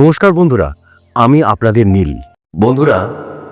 নমস্কার বন্ধুরা আমি আপনাদের নীল। বন্ধুরা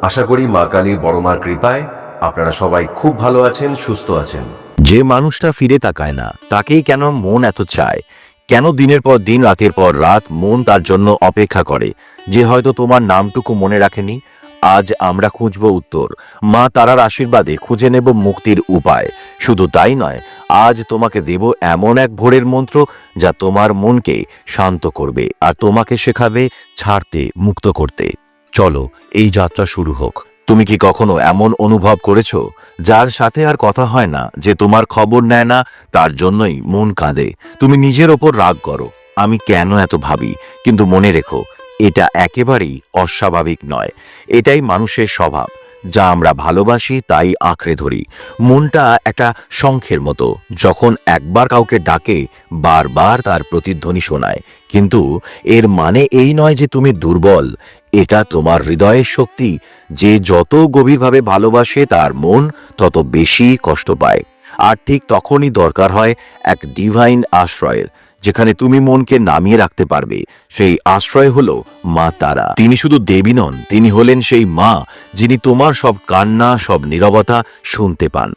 আশা করি মা কালীর বড়মার কৃপায় আপনারা সবাই খুব ভালো আছেন সুস্থ আছেন। যে মানুষটা ফিরে তাকায় না তাকেই কেন মন এত চায়? কেন দিনের পর দিন রাতের পর রাত মন তার জন্য অপেক্ষা করে? যে হয়তো তোমার নামটুকু মনে রাখেনি আজ আমরা খুঁজব উত্তর। মা তারার আশীর্বাদে খুঁজে নেব মুক্তির উপায়। শুধু তাই নয়, আজ তোমাকে দেব এমন এক ভোরের মন্ত্র যা তোমার মনকে শান্ত করবে আর তোমাকে শেখাবে ছাড়তে, মুক্ত করতে। চলো, এই যাত্রা শুরু হোক। তুমি কি কখনো এমন অনুভব করেছ, যার সাথে আর কথা হয় না, যে তোমার খবর নেয় না, তার জন্যই মন কাঁদে? তুমি নিজের ওপর রাগ করো। আমি কেন এত ভাবি? কিন্তু মনে রেখো এটা একেবারেই অস্বাভাবিক নয়। এটাই মানুষের স্বভাব। যা আমরা ভালোবাসি, তাই আঁকড়ে ধরি। মনটা একটা শঙ্খের মতো। যখন একবার কাউকে ডাকে, বারবার তার প্রতিধ্বনি শোনায়। কিন্তু এর মানে এই নয় যে তুমি দুর্বল। এটা তোমার হৃদয়ের শক্তি। যে যত গভীরভাবে ভালোবাসে তার মন, তত বেশি কষ্ট পায়। আর ঠিক তখনই দরকার হয় এক ডিভাইন আশ্রয়ের। যেখানে তুমি মনকে নামিয়ে রাখতে পারবে, সেই আশ্রয় হল মা তারা। তিনি শুধু দেবী নন, তিনি হলেন সেই মা, যিনি তোমার সব কান্না, সব নীরবতা শুনতে পান।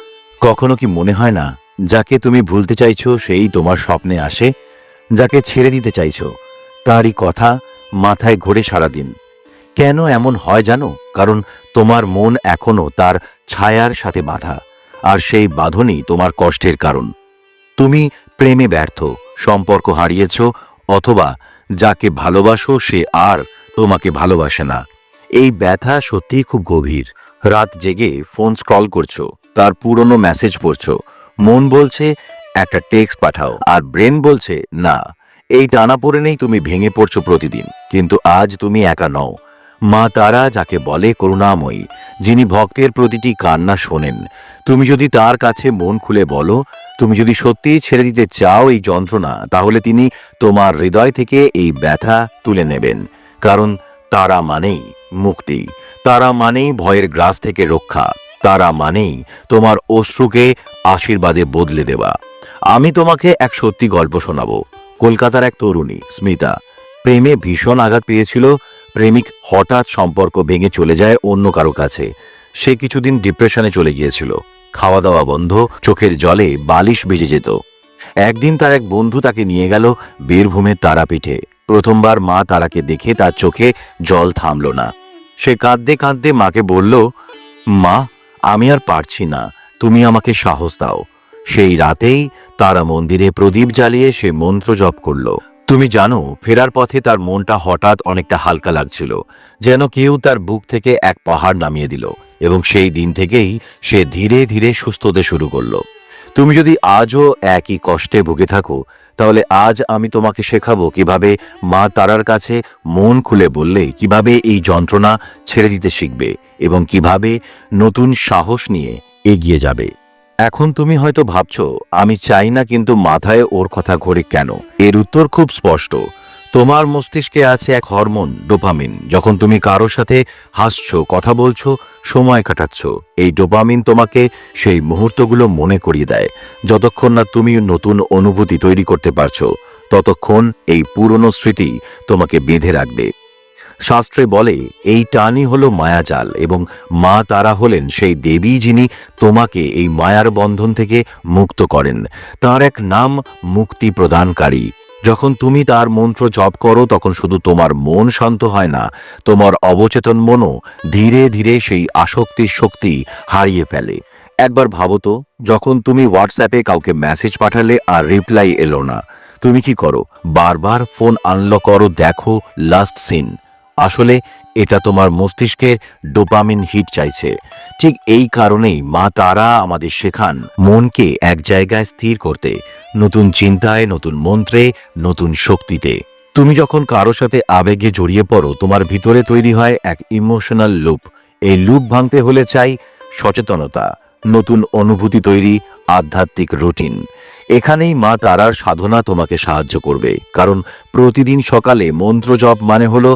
কখনো কি মনে হয় না, যাকে তুমি ভুলতে চাইছো, সেই তোমার স্বপ্নে আসে? যাকে ছেড়ে দিতে চাইছো, তারই কথা মাথায় ঘোরে সারাদিন। কেন এমন হয় জানো? কারণ তোমার মন এখনও তার ছায়ার সাথে বাঁধা, আর সেই বাঁধনই তোমার কষ্টের কারণ। তুমি প্রেমে ব্যর্থ সম্পর্ক হারিয়েছ অথবা যাকে ভালোবাসো সে আর তোমাকে ভালোবাসে না। এই ব্যথা সত্যিই খুব গভীর। রাত জেগে ফোন স্ক্রল করছ, তার পুরনো মেসেজ পড়ছো, মন বলছে, একটা টেক্সট পাঠাও। আর ব্রেন বলছে, না, এই টানা পড়ে নেই, তুমি ভেঙে পড়ছো প্রতিদিন, কিন্তু আজ তুমি একা নও। মা তারা যাকে বলে করুণাময়ী, যিনি ভক্তের প্রতিটি কান্না শোনেন। তুমি যদি তার কাছে মন খুলে বলো, তুমি যদি সত্যিই ছেড়ে দিতে চাও এই যন্ত্রণা, তাহলে তিনি তোমার হৃদয় থেকে এই ব্যথা তুলে নেবেন। কারণ তারা মানেই মুক্তি। তারা মানেই ভয়ের গ্রাস থেকে রক্ষা। তারা মানেই তোমার অশ্রুকে আশীর্বাদে বদলে দেওয়া। আমি তোমাকে এক সত্যি গল্প শোনাবো। কলকাতার এক তরুণী, স্মিতা, প্রেমে ভীষণ আঘাত পেয়েছিল প্রেমিক হঠাৎ সম্পর্ক ভেঙে চলে যায় অন্য কারও কাছে। সে কিছুদিন ডিপ্রেশনে চলে গিয়েছিল। খাওয়া দাওয়া বন্ধ, চোখের জলে বালিশ ভেজে যেত। একদিন তার এক বন্ধু তাকে নিয়ে গেল বীরভূমের তারাপীঠে। প্রথমবার মা তারাকে দেখে তার চোখে জল থামল না। সে কাঁদতে কাঁদতে মাকে বলল, মা, আমি আর পারছি না। তুমি আমাকে সাহস দাও। সেই রাতেই তারা মন্দিরে প্রদীপ জ্বালিয়ে সে মন্ত্র জপ করল। তুমি জানো, ফেরার পথে তার মনটা হঠাৎ অনেকটা হালকা লাগছিল, যেন কেউ তার বুক থেকে এক পাহাড় নামিয়ে দিল, এবং সেই দিন থেকেই সে ধীরে ধীরে সুস্থ হতে শুরু করল। তুমি যদি আজও একই কষ্টে ভুগে থাকো, তাহলে আজ আমি তোমাকে শেখাবো কীভাবে মা তারার কাছে মন খুলে বললে কীভাবে এই যন্ত্রণা ছেড়ে দিতে শিখবে, এবং কীভাবে নতুন সাহস নিয়ে এগিয়ে যাবে। এখন তুমি হয়তো ভাবছ, আমি চাই না কিন্তু মাথায় ওর কথা ঘোরে কেন? এর উত্তর খুব স্পষ্ট। তোমার মস্তিষ্কে আছে এক হরমোন, ডোপামিন। যখন তুমি কারও সাথে হাসছো, কথা বলছো, সময় কাটাচ্ছ, এই ডোপামিন তোমাকে সেই মুহূর্তগুলো মনে করিয়ে দেয়। যতক্ষণ না তুমি নতুন অনুভূতি তৈরি করতে পারছ, ততক্ষণ এই পুরনো স্মৃতি তোমাকে বেঁধে রাখবে। শাস্ত্রে বলে, এই টানই হল মায়াজাল এবং মা তারা হলেন সেই দেবী যিনি তোমাকে এই মায়ার বন্ধন থেকে মুক্ত করেন। তার এক নাম মুক্তি প্রদানকারী। যখন তুমি তার মন্ত্র জপ করো, তখন শুধু তোমার মন শান্ত হয় না, তোমার অবচেতন মনও ধীরে ধীরে সেই আসক্তির শক্তি হারিয়ে ফেলে। একবার ভাবো তো, যখন তুমি হোয়াটসঅ্যাপে কাউকে মেসেজ পাঠালে আর রিপ্লাই এলো না, তুমি কি করো? বারবার ফোন আনলক করো, দেখো লাস্ট সিন আসলে এটা তোমার মস্তিষ্কের ডোপামিন হিট চাইছে। ঠিক এই কারণেই মা তারা আমাদের শেখান মনকে এক জায়গায় স্থির করতে, নতুন চিন্তায়, নতুন মন্ত্রে, নতুন শক্তিতে। তুমি যখন কারও সাথে আবেগে জড়িয়ে পড়ো, তোমার ভিতরে তৈরি হয় এক ইমোশনাল লুপ। এই লুপ ভাঙতে হলে চাই সচেতনতা, নতুন অনুভূতি তৈরি, আধ্যাত্মিক রুটিন। এখানেই মা তারার সাধনা তোমাকে সাহায্য করবে। কারণ প্রতিদিন সকালে মন্ত্র জপ মানে হলো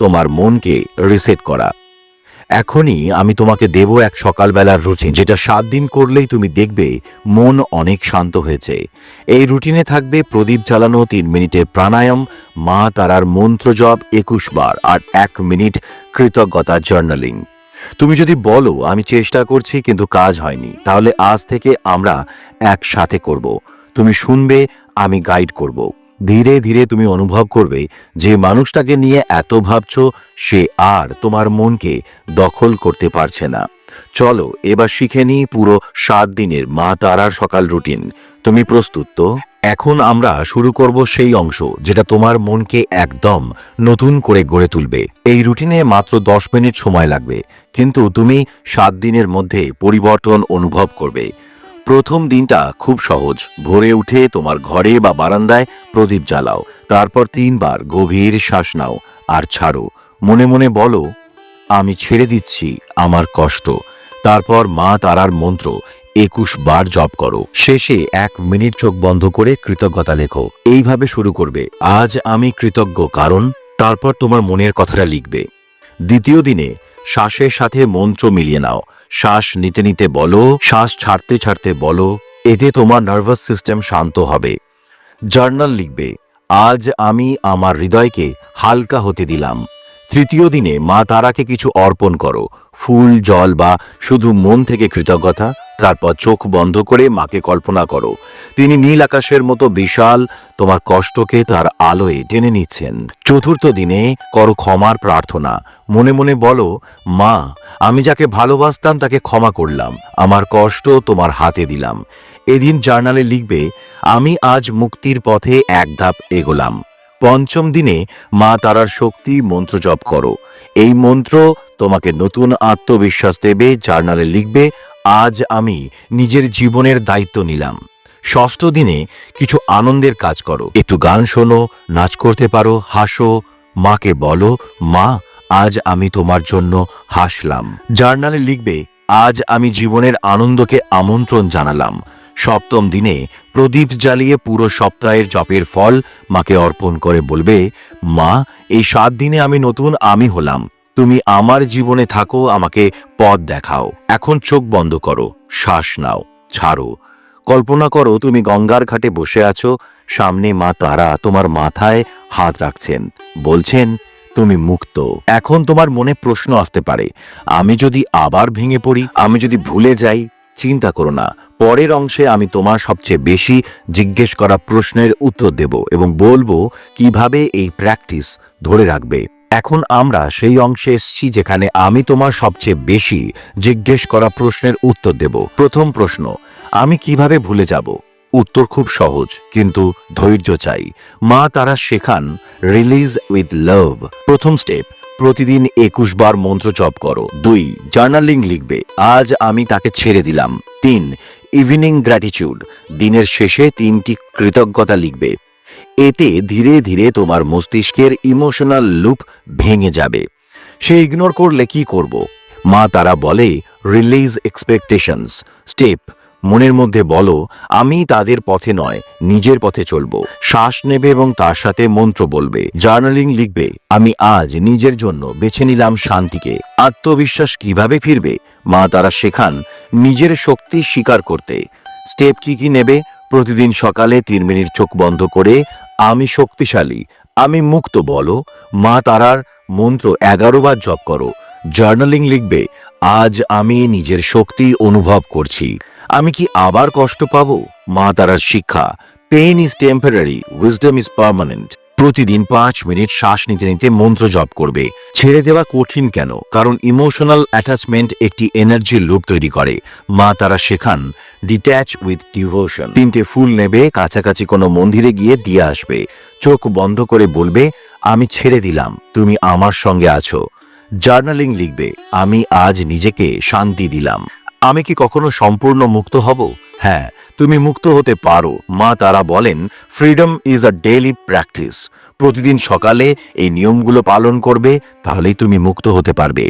তোমার মনকে রিসেট করা। এখনই আমি তোমাকে দেব এক সকালবেলার রুটিন যেটা সাত দিন করলেই তুমি দেখবে মন অনেক শান্ত হয়েছে। এই রুটিনে থাকবে প্রদীপ জ্বালানো তিন মিনিটের প্রাণায়াম, মা তারার মন্ত্র জপ একুশ বার, আর এক মিনিট কৃতজ্ঞতা জার্নালিং তুমি যদি বলো, আমি চেষ্টা করছি কিন্তু কাজ হয়নি, তাহলে আজ থেকে আমরা একসাথে করব। তুমি শুনবে, আমি গাইড করব। ধীরে ধীরে তুমি অনুভব করবে যে মানুষটাকে নিয়ে এত ভাবছ, সে আর তোমার মনকে দখল করতে পারছে না। চলো, এবার শিখে নিই পুরো সাত দিনের মা তারার সকাল রুটিন। তুমি প্রস্তুত তো? এখন আমরা শুরু করব সেই অংশ যেটা তোমার মনকে একদম নতুন করে গড়ে তুলবে। এই রুটিনে মাত্র দশ মিনিট সময় লাগবে, কিন্তু তুমি সাত দিনের মধ্যে পরিবর্তন অনুভব করবে। প্রথম দিনটা খুব সহজ। ভোরে উঠে তোমার ঘরে বা বারান্দায় প্রদীপ জ্বালাও, তারপর তিনবার গভীর শ্বাস নাও আর ছাড়ো। মনে মনে বলো, আমি ছেড়ে দিচ্ছি আমার কষ্ট। তারপর মা তারার মন্ত্র একুশ বার জপ করো। শেষে এক মিনিট চোখ বন্ধ করে কৃতজ্ঞতা লেখো। এইভাবে শুরু করবে, আজ আমি কৃতজ্ঞ, কারণ তারপর তোমার মনের কথাটা লিখবে। দ্বিতীয় দিনে শ্বাসের সাথে মন্ত্র মিলিয়ে নাও শ্বাস নিতে নিতে বলো, শ্বাস ছাড়তে ছাড়তে বলো, এতে তোমার নার্ভাস সিস্টেম শান্ত হবে। জার্নাল লিখবে, আজ আমি আমার হৃদয়কে হালকা হতে দিলাম। তৃতীয় দিনে মা তারাকে কিছু অর্পণ করো, ফুল, জল বা শুধু মন থেকে কৃতজ্ঞতা। তারপর চোখ বন্ধ করে মাকে কল্পনা করো। তিনি নীল আকাশের মতো বিশাল, তোমার কষ্টকে তার আলোয় টেনে নিচ্ছেন। চতুর্থ দিনে করো ক্ষমার প্রার্থনা। মনে মনে বলো, মা, আমি যাকে ভালোবাসতাম তাকে ক্ষমা করলাম। আমার কষ্ট তোমার হাতে দিলাম। এদিন জার্নালে লিখবে, আমি আজ মুক্তির পথে এক ধাপ এগোলাম। পঞ্চম দিনে মা তারার শক্তি মন্ত্র জপ করো। এই মন্ত্র তোমাকে নতুন আত্মবিশ্বাস দেবে। জার্নালে লিখবে আজ আমি নিজের জীবনের দায়িত্ব নিলাম। ষষ্ঠ দিনে কিছু আনন্দের কাজ করো। একটু গান শোনো, নাচ করতে পারো, হাসো। মাকে বলো, মা, আজ আমি তোমার জন্য হাসলাম। জার্নালে লিখবে, আজ আমি জীবনের আনন্দকে আমন্ত্রণ জানালাম। সপ্তম দিনে প্রদীপ জ্বালিয়ে পুরো সপ্তাহের জপের ফল মাকে অর্পণ করে বলবে, মা, এই সাত দিনে আমি নতুন আমি হলাম। তুমি আমার জীবনে থাকো, আমাকে পথ দেখাও। এখন চোখ বন্ধ করো, শ্বাস নাও, ছাড়ো। কল্পনা করো, তুমি গঙ্গার ঘাটে বসে আছো, সামনে মা তারা তোমার মাথায় হাত রাখছেন। বলছেন, তুমি মুক্ত। এখন তোমার মনে প্রশ্ন আসতে পারে, আমি যদি আবার ভেঙে পড়ি, আমি যদি ভুলে যাই? চিন্তা করো না, পরের অংশে আমি তোমার সবচেয়ে বেশি জিজ্ঞেস করা প্রশ্নের উত্তর দেব এবং বলব, কীভাবে এই প্র্যাকটিস ধরে রাখবে? এখন আমরা সেই অংশে এসছি যেখানে আমি তোমার সবচেয়ে বেশি জিজ্ঞেস করা প্রশ্নের উত্তর দেব। প্রথম প্রশ্ন, আমি কীভাবে ভুলে যাব? উত্তর খুব সহজ, কিন্তু ধৈর্য চাই। মা তারা শেখান রিলিজ উইথ লাভ প্রথম স্টেপ প্রতিদিন একুশ বার মন্ত্র জপ করো। দুই জার্নালিং লিখবে, আজ আমি তাকে ছেড়ে দিলাম। তিন ইভিনিং গ্র্যাটিটিউড দিনের শেষে তিনটি কৃতজ্ঞতা লিখবে। এতে ধীরে ধীরে তোমার মস্তিষ্কের ইমোশনাল লুপ ভেঙে যাবে। সে ইগনোর করলে কি করব? মা তারা বলে রিলিজ এক্সপেকটেশনস স্টেপ মনের মধ্যে বলো, আমি তাদের পথে নয়, নিজের পথে চলবো। শ্বাস নেবে এবং তার সাথে মন্ত্র বলবে। জার্নালিং লিখবে, আমি আজ নিজের জন্য বেছে নিলাম শান্তিকে। আত্মবিশ্বাস কীভাবে ফিরবে? মা তারা শেখান, নিজের শক্তি স্বীকার করতে। স্টেপ কি কি নেবে? প্রতিদিন সকালে তিন মিনিট চোখ বন্ধ করে আমি শক্তিশালী, আমি মুক্ত বলো। মা তারার মন্ত্র এগারো বার জপ করো। জার্নালিং লিখবে, আজ আমি নিজের শক্তি অনুভব করছি। আমি কি আবার কষ্ট পাবো? মা তারার শিক্ষা pain is temporary wisdom is permanent প্রতিদিন পাঁচ মিনিট শ্বাস নিতে নিতে মন্ত্র জপ করবে। ছেড়ে দেওয়া কঠিন কেন? কারণ ইমোশনাল অ্যাটাচমেন্ট একটি এনার্জি লুপ তৈরি করে। মা তারা শেখান ডিট্যাচ উইথ ডিভোশন তিনটে ফুল নেবে, কাছাকাছি কোনো মন্দিরে গিয়ে দিয়ে আসবে। চোখ বন্ধ করে বলবে, আমি ছেড়ে দিলাম, তুমি আমার সঙ্গে আছো। জার্নালিং লিখবে, আমি আজ নিজেকে শান্তি দিলাম। আমি কি কখনো সম্পূর্ণ মুক্ত হব? হ্যাঁ তুমি মুক্ত হতে পারো। মা তারা বলেন freedom is a daily practice প্রতিদিন সকালে এই নিয়মগুলো পালন করবে, তাহলেই তুমি মুক্ত হতে পারবে।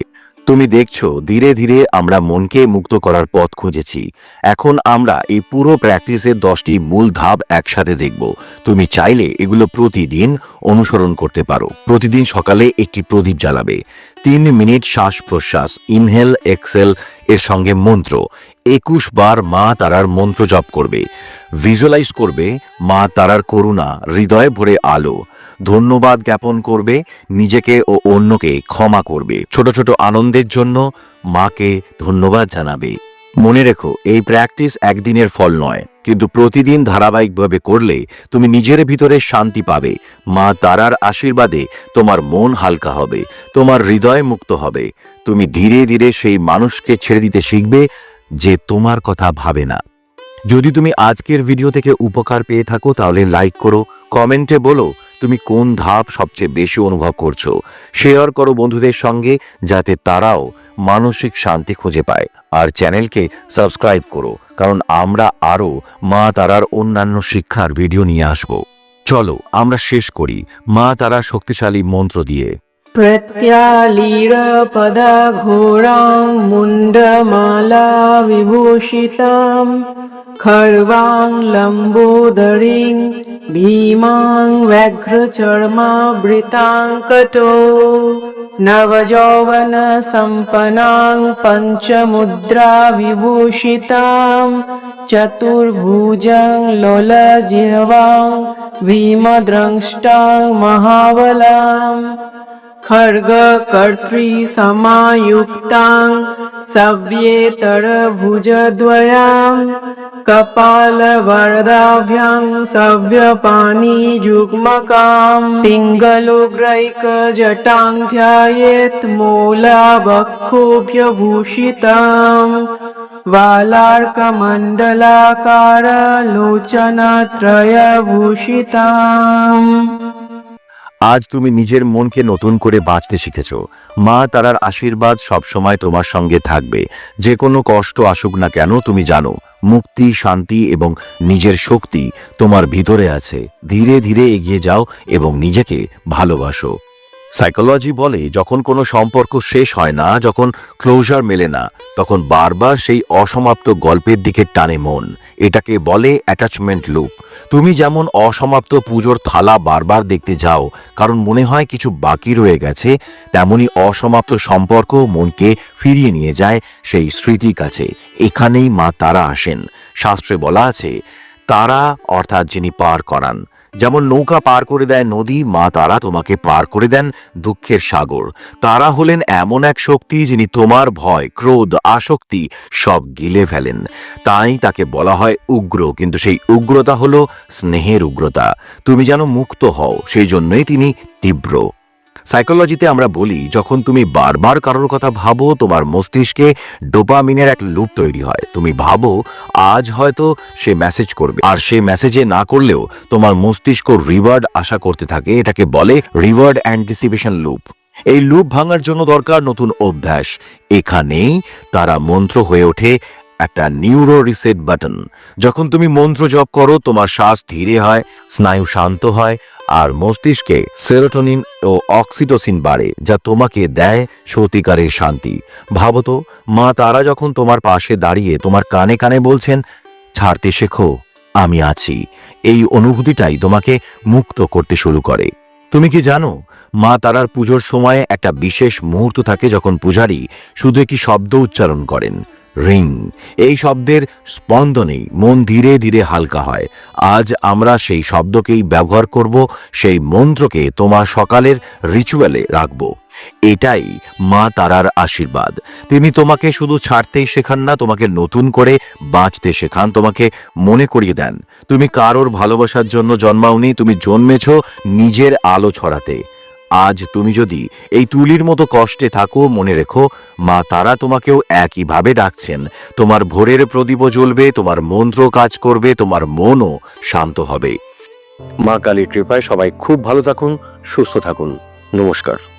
তুমি দেখছ, ধীরে ধীরে আমরা মনকে মুক্ত করার পথ খুঁজেছি। এখন আমরা এই পুরো প্র্যাকটিসের দশটি মূল ধাপ একসাথে দেখব। তুমি চাইলে এগুলো প্রতিদিন অনুসরণ করতে পারো। প্রতিদিন সকালে একটি প্রদীপ জ্বালাবে। তিন মিনিট শ্বাস প্রশ্বাস ইনহেল, এক্সেল, এর সঙ্গে মন্ত্র। একুশ বার মা তারার মন্ত্র জপ করবে। ভিজুয়ালাইজ করবে, মা তারার করুণা, হৃদয়ে ভরে আলো। ধন্যবাদ জ্ঞাপন করবে, নিজেকে ও অন্যকে ক্ষমা করবে। ছোট ছোট আনন্দের জন্য মাকে ধন্যবাদ জানাবে। মনে রেখো, এই প্র্যাকটিস একদিনের ফল নয়, কিন্তু প্রতিদিন ধারাবাহিকভাবে করলে তুমি নিজের ভিতরে শান্তি পাবে। মা তারার আশীর্বাদে তোমার মন হালকা হবে, তোমার হৃদয় মুক্ত হবে। তুমি ধীরে ধীরে সেই মানুষকে ছেড়ে দিতে শিখবে যে তোমার কথা ভাবে না। যদি তুমি আজকের ভিডিও থেকে উপকার পেয়ে থাকো, তাহলে লাইক করো, কমেন্টে বলো তুমি কোন ধাপ সবচেয়ে বেশি অনুভব করছ? শেয়ার করো বন্ধুদের সঙ্গে, যাতে তারাও মানসিক শান্তি খুঁজে পায়। আর চ্যানেলকে সাবস্ক্রাইব করো, কারণ আমরা আরও মা তারার অন্যান্য শিক্ষার ভিডিও নিয়ে আসব। চলো, আমরা শেষ করি মা তারা শক্তিশালী মন্ত্র দিয়ে। প্রত্যালীরপদঘোরাং মুণ্ডমালা বিভূষিতাম। खर्वां लम्बोदरीं भीमां व्याघ्रचर्मावृताङ्कटो नवयौवनसम्पन्नां पञ्चमुद्रा विभूषितां चतुर्भुजं लोलजिह्वां भीमद्रङ्ष्टां महाबलाम् खड्गकर्तृसमायुक्तां सव्येतरभुजद्वयां कपालवरदाभ्यां सव्यपाणियुग्मकां पिङ्गलोग्रैकजटां ध्यायेत् मूलावक्षोभ्यभूषिताम् वालार्कमण्डलाकारलोचनत्रयभूषिताम् আজ তুমি নিজের মনকে নতুন করে বাঁচতে শিখেছ। মা তারার আশীর্বাদ সবসময় তোমার সঙ্গে থাকবে। যে কোনো কষ্ট আসুক না কেন, তুমি জানো, মুক্তি, শান্তি এবং নিজের শক্তি তোমার ভিতরে আছে। ধীরে ধীরে এগিয়ে যাও এবং নিজেকে ভালোবাসো। সাইকোলজি বলে, যখন কোনো সম্পর্ক শেষ হয় না, যখন ক্লোজার মেলে না, তখন বারবার সেই অসমাপ্ত গল্পের দিকে টানে মন। এটাকে বলে অ্যাটাচমেন্ট লুপ তুমি যেমন অসমাপ্ত পুজোর থালা বারবার দেখতে যাও, কারণ মনে হয় কিছু বাকি রয়ে গেছে, তেমনি অসমাপ্ত সম্পর্ক মনকে ফিরিয়ে নিয়ে যায় সেই স্মৃতির কাছে। এখানেই মা তারা আসেন। শাস্ত্রে বলা আছে, তারা অর্থাৎ যিনি পার করান। যেমন নৌকা পার করে দেয় নদী, মা তারা তোমাকে পার করে দেন দুঃখের সাগর। তারা হলেন এমন এক শক্তি যিনি তোমার ভয়, ক্রোধ, আসক্তি সব গিলে ফেলেন। তাই তাকে বলা হয় উগ্র, কিন্তু সেই উগ্রতা হলো স্নেহের উগ্রতা। তুমি যেন মুক্ত হও, সেই জন্যই তিনি তীব্র। সাইকোলজিতে আমরা বলি, যখন তুমি বারবার কারোর কথা ভাবো, তোমার মস্তিষ্কে ডোপামিনের এক লুপ তৈরি হয়। তুমি ভাবো, আজ হয়তো সে মেসেজ করবে। আর সে মেসেজে না করলেও তোমার মস্তিষ্ক রিওয়ার্ড আশা করতে থাকে। এটাকে বলে রিওয়ার্ড অ্যান্টিসিপেশন লুপ এই লুপ ভাঙার জন্য দরকার নতুন অভ্যাস। এখানেই তারা মন্ত্র হয়ে ওঠে একটা নিউরো রিসেট বাটন যখন তুমি মন্ত্র জপ করো, তোমার শ্বাস ধীরে হয়, স্নায়ু শান্ত হয়, আর মস্তিষ্কে সেরোটোনিন ও অক্সিটোসিন বাড়ে, যা তোমাকে দেয় সত্যিকারের শান্তি। ভাবো তো, মা তারা যখন তোমার পাশে দাঁড়িয়ে তোমার কানে কানে বলছেন, ছাড়তে শেখো, আমি আছি। এই অনুভূতিটাই তোমাকে মুক্ত করতে শুরু করে। তুমি কি জানো, মা তারার পুজোর সময় একটা বিশেষ মুহূর্ত থাকে যখন পূজারী শুধু একটি শব্দ উচ্চারণ করেন। রিং। এই শব্দের স্পন্দনেই মন ধীরে ধীরে হালকা হয়। আজ আমরা সেই শব্দকেই ব্যবহার করব, সেই মন্ত্রকে তোমার সকালের রিচুয়ালে রাখব। এটাই মা তারার আশীর্বাদ। তিনি তোমাকে শুধু ছাড়তেই শেখান না, তোমাকে নতুন করে বাঁচতে শেখান, তোমাকে মনে করিয়ে দেন। তুমি কারোর ভালোবাসার জন্য জন্মাওনি, তুমি জন্মেছ নিজের আলো ছড়াতে। আজ তুমি যদি এই তুলির মতো কষ্টে থাকো, মনে রেখো, মা তারা তোমাকেও একইভাবে ডাকছেন। তোমার ভোরের প্রদীপও জ্বলবে, তোমার মন্ত্র কাজ করবে, তোমার মনও শান্ত হবে। মা কালীর কৃপায় সবাই খুব ভালো থাকুন, সুস্থ থাকুন। নমস্কার।